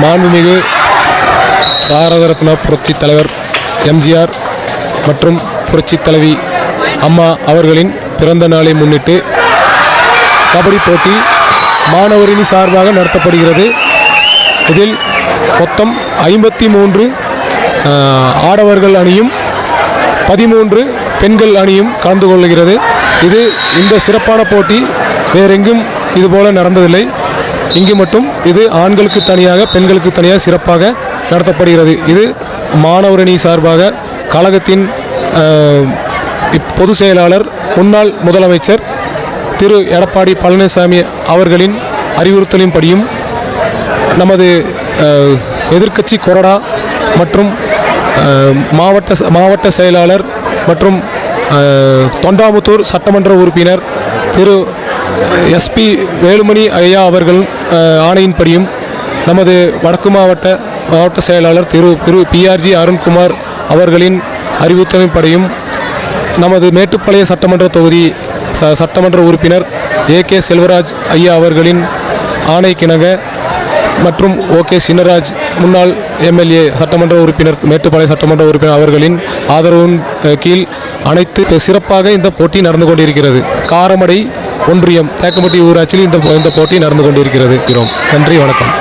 மாண்புமிகு பாரத ரத்னா புரட்சி தலைவர் எம்ஜிஆர் மற்றும் புரட்சி தலைவி அம்மா அவர்களின் பிறந்த நாளை முன்னிட்டு கபடி போட்டி மாணவரணி சார்பாக நடத்தப்படுகிறது. இதில் மொத்தம் ஐம்பத்தி மூன்று ஆடவர்கள் அணியும் பதிமூன்று பெண்கள் அணியும் கலந்து கொள்கிறது. இது இந்த சிறப்பான போட்டி. வேறெங்கும் இதுபோல நடந்ததில்லை. இங்கு மட்டும் இது ஆண்களுக்கு தனியாக பெண்களுக்கு தனியாக சிறப்பாக நடத்தப்படுகிறது. இது மாணவரணி சார்பாக கழகத்தின் இப் பொதுச் செயலாளர் முன்னாள் முதலமைச்சர் திரு எடப்பாடி பழனிசாமி அவர்களின் அறிவுறுத்தலின்படியும் நமது எதிர்க்கட்சி கொறடா மற்றும் மாவட்ட மாவட்ட செயலாளர் மற்றும் தொண்டாமுத்தூர் சட்டமன்ற உறுப்பினர் திரு எஸ்பி வேலுமணி ஐயா அவர்கள் ஆணையின்படியும் நமது வடக்கு மாவட்ட மாவட்ட செயலாளர் திரு திரு பிஆர்ஜி அருண்குமார் அவர்களின் அறிவுத்தமைப்படையும் நமது மேட்டுப்பாளைய சட்டமன்ற தொகுதி ச- சட்டமன்ற உறுப்பினர் ஏ கே செல்வராஜ் ஐயா அவர்களின் ஆணைக்கிணங்க மற்றும் ஓகே சின்னராஜ் முன்னாள் எம்எல்ஏ சட்டமன்ற உறுப்பினர் மேட்டுப்பாளைய சட்டமன்ற உறுப்பினர் அவர்களின் ஆதரவின் கீழ் அனைத்து சிறப்பாக இந்த போட்டி நடந்து கொண்டிருக்கிறது. காரமடை ஒன்றியம் தேக்கம்பட்டி ஊராட்சியில் இந்த இந்த போட்டி நடந்து கொண்டிருக்கிறது நன்றி வணக்கம்.